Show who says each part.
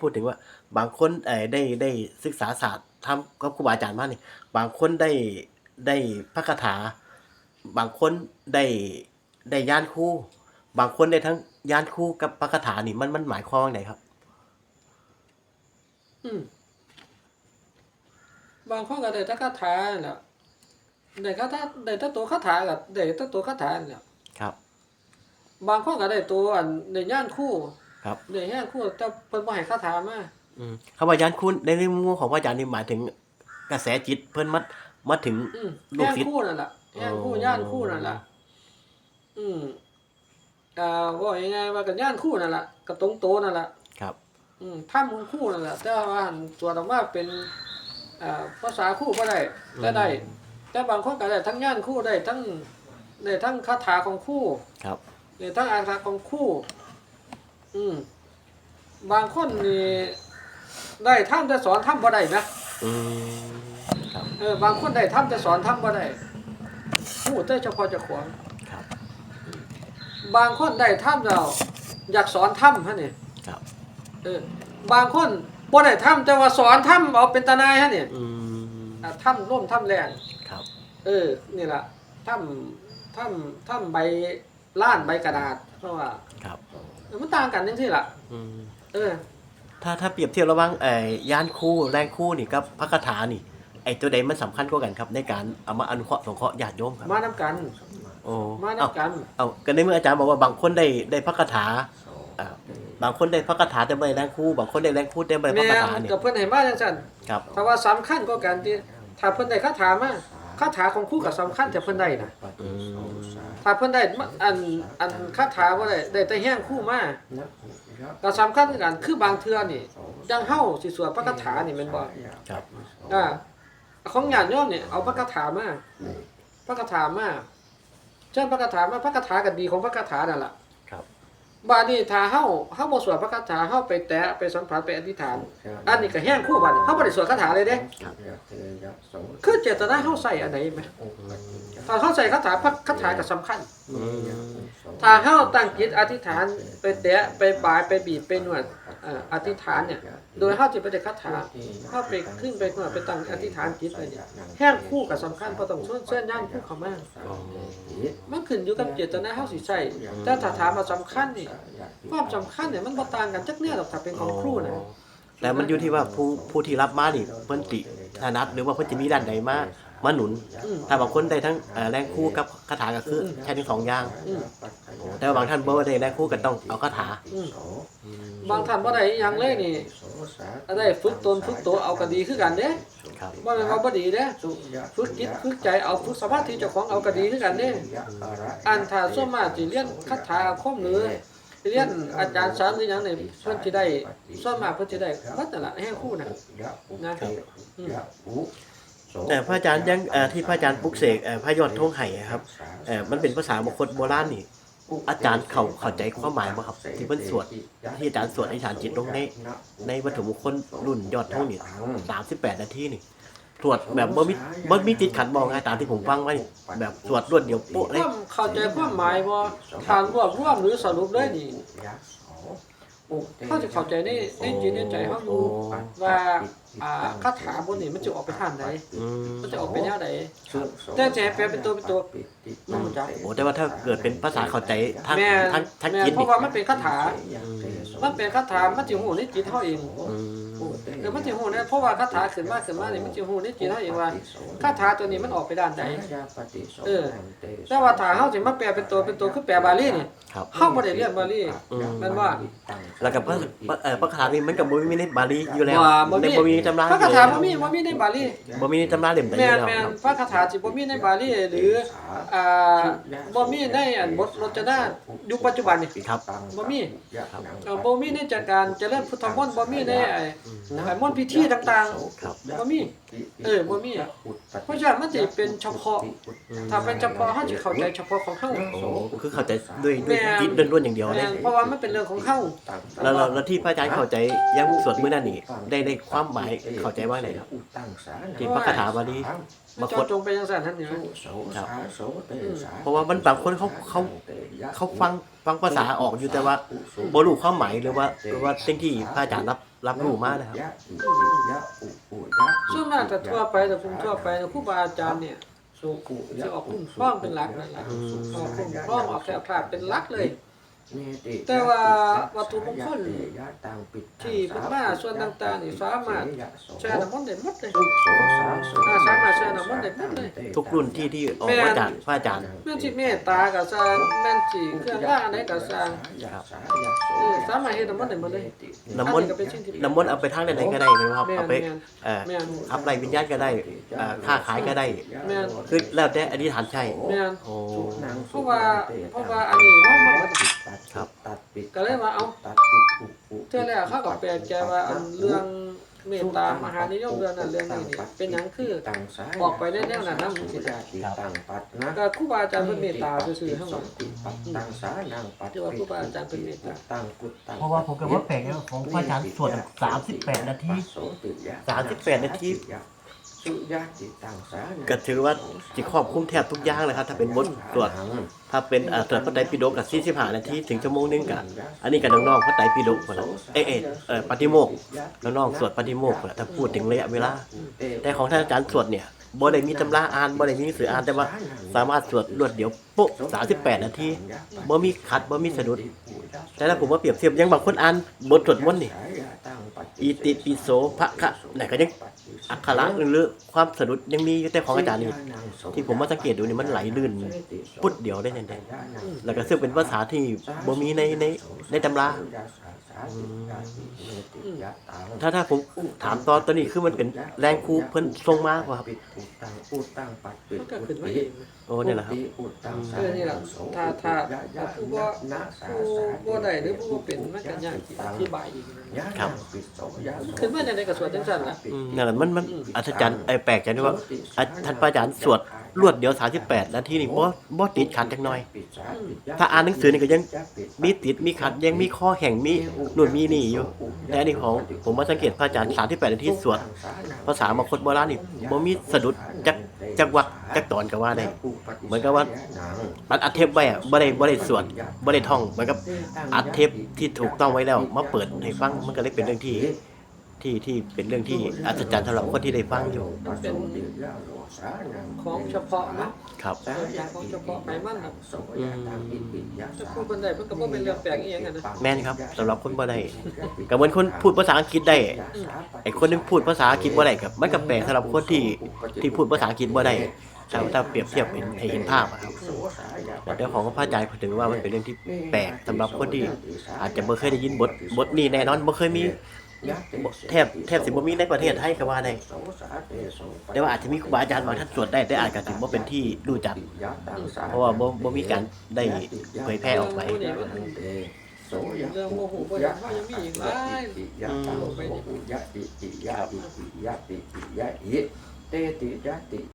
Speaker 1: พูดถึงว่าบางคนเอ่อได้ได้ศึกษาศาสตร์ทำกับครูบาอาจารย์มานี่บางคนได้ได้พระคาถา บางคนได้ได้ย่านคู่ บางคนได้ทั้งย่านคู่กับพระคาถานี่มันมันหมายความว่าไงครับ
Speaker 2: อืมบางคนก็ได้แต่คาถานั่นแหละได้คาถาได้แต่ตัวคาถากับได้แต่ตัวคาถานั่นแหละ
Speaker 1: ครับ
Speaker 2: บางคนก็ได้ตัวอันในย่านคู่
Speaker 1: ครับ
Speaker 2: ในย่านคู่แต่เพิ่นบ่ให้คาถามา
Speaker 1: อืมคำว่าย่านคู่ในในมุมของพระอาจารย์นี่หมายถึงกระแสจิตเพิ่นมัดมาถึง
Speaker 2: อืม
Speaker 1: ลูก
Speaker 2: ย่าน
Speaker 1: ศิษย์
Speaker 2: คู่นั่นแหละย่านคู่
Speaker 1: อ๋อ
Speaker 2: ย่านคู่นั่นแหละอืมอ่าว่ายังไงว่ากันย่านคู่นั่นแหละกับตรงโตนั่นแหละ
Speaker 1: ครับ
Speaker 2: อืมถ้ำของคู่นั่นแหละแต่ว่าอันตัวออกมาเป็นอ่าภาษาคู่บ่ได้แต่ได้ แต่บางคนก็ได้ทั้งย่านคู่ได้ทั้งได้ทั้งคาถาของคู่
Speaker 1: ครับ
Speaker 2: ได้ทั้งอาคาของคู่ อืมบางคนนี่ได้ท่ำแต่สอนท่ำบ่ได้นะ
Speaker 1: อืมครับ
Speaker 2: เออบางคนได้ท่ำแต่สอนท่ำบ่ได้พูดแต่เฉพาะเจ้าของ
Speaker 1: ครับ
Speaker 2: บางคนได้ท่ำแล้วอยากสอนท่ำฮะนี่
Speaker 1: ครับ
Speaker 2: เออบางคนบ่ได้ท่ำแต่ว่าสอนท่ำเอาเป็นตานายฮะนี่
Speaker 1: อืม
Speaker 2: อะท่ำร่มท่ำแรง
Speaker 1: ครับ
Speaker 2: เออ นี่แหละถ้ำถ้ำถ้ำใบล้านใบกระดาษเพราะว่า
Speaker 1: ครับ
Speaker 2: เออ มันต่างกันจังซี่ล่ะ
Speaker 1: อืม
Speaker 2: เออ
Speaker 1: ถ้าถ้าเปรียบเทียบระหว่างไอ้ย่านคู่แรงคู่นี่กับพระคาถานี่ไอ้ตัวใดมันสำคัญกว่ากันครับ ในการเอามาอนุเคราะห์สงเคราะห์ญาติโยมครับ
Speaker 2: มานํกัน
Speaker 1: โอ้
Speaker 2: มานํ
Speaker 1: เอา
Speaker 2: กัน
Speaker 1: เอาก็ในเมื่ออาจารย์บอกว่าบางคนได้ได้พระคาถาอ่าบางคนได้พระคาถาแต่ไม่ได้แรงคู่ บางคนได้แรงคู่แต่ไม่ได้พ
Speaker 2: แม่
Speaker 1: ระคาถาเนี่ย
Speaker 2: กับเพิ่นให้มาจังซั่น
Speaker 1: ครับ
Speaker 2: ถ้าว่าสำคัญก็การที่ถ้าเพิ่นได้คาถามา คาถาของครูก็สำคัญแต่เพิ่นได้นะ
Speaker 1: อืม
Speaker 2: ถ้าเพิ่นได้มาอันอันคาถาบ่ได้ได้แต่แห้งครู่มาก็สำคัญคือกันคือบางเทื่อนี่จังเฮาสิสวดพระคาถานี่แม่นบ่
Speaker 1: ครับ
Speaker 2: อ่าของญาติโยมเนี่ยเอาพระคาถามาพระคาถามาเช่นพระคาถามาพระคาถาก็ดีของพระคาถานั่นล่ะ
Speaker 1: ครั บ
Speaker 2: บาดนี้ถ้าเฮาเฮาบ่สวดพระคาถาเฮาไปแตะไปสัมผัสไปอธิษฐานอันนี้ก็แห้งคู่บัดนี้เฮาบ่ได้สวดคาถาเลยเด้คือเจตนาเฮาใส่อันไหนแหมถ้าเฮาใส่คาถาพระคาถาก็สำคัญ
Speaker 1: อืม
Speaker 2: ถ้าเฮาตั้งจิตอธิษฐานไปแตะไปปลายไปบีบไปนวด อ่าอธิษฐานเนี่ย โดยเฮาสิไปได้คาถาเฮาไปขึ้นไปนวดไปตั้งอธิษฐานจิตไว้เนี่ยแห้งคู่ก็สำคัญเพราะต้องเชิญเชิญย่างคู่เข้ามา
Speaker 1: อ๋อ
Speaker 2: มันขึ้นอยู่กับเจตนาเฮาสิใช้แต่ถ้าถามว่าสำคัญนี่ความสำคัญเนี่ยมันบ่ต่างกันจักเนี่ยหรอกถ้าเป็นของครูนะ
Speaker 1: แต่มันอยู่ที่ว่าผู้ผู้ที่รับมานี่เพิ่นติถนัดหรือว่าเพิ่นจะมีด้านใดมา มาหนุน
Speaker 2: อืม
Speaker 1: ถ้าบางคนได้ทั้งเอ่อแรงคู่กับคาถาก็คือใช้ทั้งสองอย่าง
Speaker 2: อืม
Speaker 1: แต่ว่าบางท่านบ่ได้แรงคู่ก็ต้องเอาคาถา
Speaker 2: อืมบางท่านบ่ได้อิหยังเลยนี่ได้ฝึกตนฝึกตัวเอาก็ดีคือกันเด้
Speaker 1: ครับ
Speaker 2: บ่แม่นว่าบ่ดีเด้ฝึกจิตฝึกใจเอาฝึกสมาธิเจ้าของเอาก็ดีคือกันเด้อันถ้าส่วนมากสิเรียนคาถาอาคมหรือเรียนอาจารย์สอนหรือหยังนี่เพิ่นสิได้ส่วนมากเพิ่นสิได้วัดนั่นล่ะแห่งคู่น่ะนะ อืม
Speaker 1: แต่พระอาจารย์ยังเอ่อที่พระอาจารย์ปลุกเสกเอ่อพระยอดทงไห่อะครับเอ่อมันเป็นภาษามงคลโบราณนี่ อาจารย์เขาเข้าใจความหมายบ่ครับที่เพิ่นสวดที่อาจารย์สวดอธิษฐานจิตลงในในวัตถุมงคลรุ่นยอดทงนี่38นาทีนี่สวดแบบบ่มีบ่มีติดขัดบ่ไงตามที่ผมฟังไว้นี่แบบสวดรวดเดียวโป๊ะ
Speaker 2: ค
Speaker 1: เลย
Speaker 2: วามเข้าใจความหมายบ่ทานรวบรวมหรือสรุปเลยนี่เขาจะเข้าใจในในจิตในใจเขาอยู่ว่า อ่าคาถาบนนี้มันจะออกไปทางใด
Speaker 1: อืม
Speaker 2: มันจะออกไปแนวใดแต่จะให้แปลเป็นตัวเป็นตัวมันบ่จัก
Speaker 1: โอ้แต่ว่าถ้าเกิดเป็นภาษาเข้าใจทั้ง
Speaker 2: แม่น
Speaker 1: ทั้งทั้ง
Speaker 2: แม่น
Speaker 1: จิต
Speaker 2: เพ
Speaker 1: นี่
Speaker 2: ราะว่ามันเป็นคาถา มันเป็นคาถามันสิฮู้ในจิตเฮาเอง
Speaker 1: อืม
Speaker 2: เออมันสิฮู้นะเพราะว่าคาถาขึ้นมาขึ้นมานี่มันสิฮู้ในจิตเฮาเองว่าคาถาตัวนี้มันออกไปด้านใดเออ แต่ว่าถ้าเฮาสิมาแปลเป็นตัวเป็นตัวคือแปลบาลีนี่
Speaker 1: ครับ
Speaker 2: เฮาบ่ได้เรียนบาลี
Speaker 1: อืม
Speaker 2: แม่นว่า
Speaker 1: แล้วกับพระเอ่อพระคาถานี่มันกับบ่มีในบาลีอยู่แล้ว
Speaker 2: ว่าบ่
Speaker 1: ใน
Speaker 2: มี
Speaker 1: บ่มีตำรา
Speaker 2: พระคาถา
Speaker 1: อยู่
Speaker 2: บ่มี
Speaker 1: แล้ว
Speaker 2: บ่มีในบาลี
Speaker 1: บ่มีในตำราเล่มใดอ
Speaker 2: แม่
Speaker 1: ยู่
Speaker 2: น
Speaker 1: แล้ว
Speaker 2: แม่น
Speaker 1: ครับ
Speaker 2: พระคาถาสิบ่มีในบาลีหรืออ่าบ่มีในอันบทรจนายุคปัจจุบันนี่
Speaker 1: ครับ
Speaker 2: บ่มี เอ่อบ่มีในจากการเจริญพุทธมนต์บ่มีในไอ้ไอ้มนต์พิธีต่าง
Speaker 1: ครับ
Speaker 2: ๆบ่มี เออบ่มีเพราะฉะนั้นมันสิเป็นเฉพาะ ถ้าเป็นเฉพาะเฮาสิเข้าใจเฉพาะของเฮา
Speaker 1: โอ้คือเข้าใจด้วยด้วย
Speaker 2: แม่น
Speaker 1: จิตล้วนๆอย่างเดียวเล
Speaker 2: แม่
Speaker 1: ย
Speaker 2: นเพราะว่ามันเป็นเรื่องของเฮา
Speaker 1: แล้วแล้วแล้วที่พระอาจารย์เข้าใจยังสวดมื้อนั้นนี่ได้ได้ความหมายเข้าใจว่าไงครับที่พระคาถาบาลี บาง
Speaker 2: เจ
Speaker 1: ค
Speaker 2: อนจงไปยังสั่นท่านนี่ไหม
Speaker 1: ครับเพราะว่ามันบางคนเขาเขาเขาฟัง ฟังภาษาออกอยู่แต่ว่าบ่รู้ความหมายหรือว่าหรือว่าสิ่งที่พระอาจารย์รับรับรู้มานะครับ
Speaker 2: ส่วนมาจะทั่วไปแต่ผมทั่วไปครูบาอาจารย์เนี่ยจะออกคุ้มครองเป็นหลักนั่นแหละ
Speaker 1: อ
Speaker 2: อกคุ้มครองออกแถวขาดเป็นหลักเลย แต่ว่าวัตถุมงคลที่เป็นมาส่วนต่างๆนี่สามารถแช่น้ำมันต์ได้หมดเลยอ่าสามารถแช่น้ำมันต์ได้หมดเลย
Speaker 1: ทุกรุ่นที่ที่ออกมาจากพระอาจารย์
Speaker 2: แม่นสิเมตตาก็สร้างแม่นสิเครื่องรางอะไรก็สร้างเออสามารถเฮ็ดน้ำมันต์ได้หมดเลย
Speaker 1: น้ำมนต์
Speaker 2: อัก็เป็นสิ่งที่
Speaker 1: น้ำมนต์เอาไปทางไหนๆก็ได้ไหมครับ
Speaker 2: แม่น
Speaker 1: เอาไป
Speaker 2: แม่น
Speaker 1: เอ่อ
Speaker 2: แม่น
Speaker 1: ขับไล่วิญญาณก็ได้เอ่อค้าขายก็ได้
Speaker 2: แม่น
Speaker 1: คือแล้วแต่อธิษฐานใจ
Speaker 2: แม่น
Speaker 1: โอ้
Speaker 2: เพราะว่าเพราะว่าอันนี้เนาะมั นก็
Speaker 1: ครับ
Speaker 2: ก็เลยว่าเอาเทื่อแรกเขาก็แปลกใจว่าอันเรื่องเมตตามหานิยมเรื่องนั้นเรื่องนี้นี่เป็นหยังคือบอกไปได้แนวนั้นนำสิก็ครูบาอาจารย์เพิ่นเมตตาซื่อๆทั้งหมดที่ว่าครูบาอาจารย์เพิ่นเมตตา
Speaker 1: เพราะว่าผมกับว่าแปลกนะของพระอาจารย์สวดสามสิบแปดนาที สามสิบแปดนาที ก็ถือว่าจิครอบคลุมแทบทุกอย่างเลยครับ ถ้าเป็นบทสวดถ้าเป็นเอ่อสวดพระไตรปิฎกกับสี่สิบห้านาทีถึงชั่วโมงนึงกันอันนี้กับน้องๆพระไตรปิฎกหมดแล้วเอเอเออปฏิโมกน้องๆสวดปฏิโมกข์หมดแล้วถ้าพูดถึงระยะเวลาแต่ของท่านอาจารย์สวดเนี่ย บ่ได้มีตำราอ่านบ่ได้มีหนังสืออ่านแต่ว่า สามารถสวดรวดเดียวปุ๊บ38 นาทีบ่มีขัดบ่มีสะดุด แต่ถ้าผมว่าเปรียบเทียบยังบางคนอ่านบทสวดมนต์นี่อีติปิโสภะคะไหนก็ยังอักขระหรือความสะดุดยังมีอยู่แต่ของอาจารย์นี่ที่ผมมาสังเกตดูนี่มันไหลลื่นปุ๊ดเดียวได้แน่ๆแล้วก็ซึ่งเป็นภาษาที่บ่มีในในในตำรา ถ้าถ้าผมถามตอนตอนนี้คือมันเป็นแรงครูเพิ่นส่งมาว่าครับ
Speaker 2: มันก็ขึ้นมาเองนะ
Speaker 1: โอ้เนี่ยแหละครับ
Speaker 2: เออนี่ล่ะถ้าถ้าถ้าผู้บ่ผู้บ่ได้หรือผู้บ่เป็นมันก็ยากที่อธิบายอีกนะครับขึ้นมาในในกระสวดจังซั่นล่ะ
Speaker 1: อืมนั่นแหละมันมันอัศจรรย์ไอ้แปลกใจที่ว่าอะท่านพระอาจารย์สวดรวดเดียว 38 นาทีนี่บ่บ่ติดขัดจักหน่อย ถ้าอ่านหนังสือนี่ก็ยังมีติดมีขัดยังมีข้อแห่งมีนู่นมีนี่อยู่ แต่อันนี้ของผมมาสังเกตพระอาจารย์38นาทีสวดภาษามคตโบราณนี่บ่มีสะดุดจักจักวักจักตอนก็ว่าได้เหมือนกับว่า มันอัดเทปไว้อะบ่ได้บ่ได้สวดบ่ได้ท่องเหมือนกับอัดเทปที่ถูกต้องไว้แล้วมาเปิดให้ฟังมันก็เลยเป็นเรื่องที่ที่ที่เป็นเรื่องที่อัศจรรย์สำหรับคนที่ได้ฟังอยู่
Speaker 2: มันเป็นของเฉพาะเนาะ
Speaker 1: ครับ
Speaker 2: เออเป็นของเฉพาะไปมันน่ะ
Speaker 1: อืม
Speaker 2: ถ้าผู้คนใดมันก็บ่เป็นเรื่องแปลกอีหยังอะนะ
Speaker 1: แม่นครับสำหรับคนบ่ได้ก็เหมือนคนพูดภาษาอังกฤษได้ไอ้คนนึงพูดภาษาอังกฤษบ่ได้ครับมันก็แปลกสำหรับคนที่ที่พูดภาษาอังกฤษบ่ได้ ถ้าถ้าเปรียบเทียบเห็นให้เห็นภาพอะครับแต่เรื่องของพระอาจารย์ผมถือว่ามันเป็นเรื่องที่แปลกสำหรับคนที่ อาจจะบ่เคยได้ยินบทบทนี้แน่นอนบ่เคยมีแทบแทบสิบ่มีในประเทศไทยก็ว่าได้แต่ว่าอาจจะมีครูบาอาจารย์บางท่านสวดได้แต่อาจจะถึงว่าเป็นที่รู้จักเพราะว่าบ่บ่มีการได้เผยแพร่ออกไป
Speaker 2: เรื่องโมโหบ่อยากว่ายังมีอีกหลาย
Speaker 3: เตติยะติ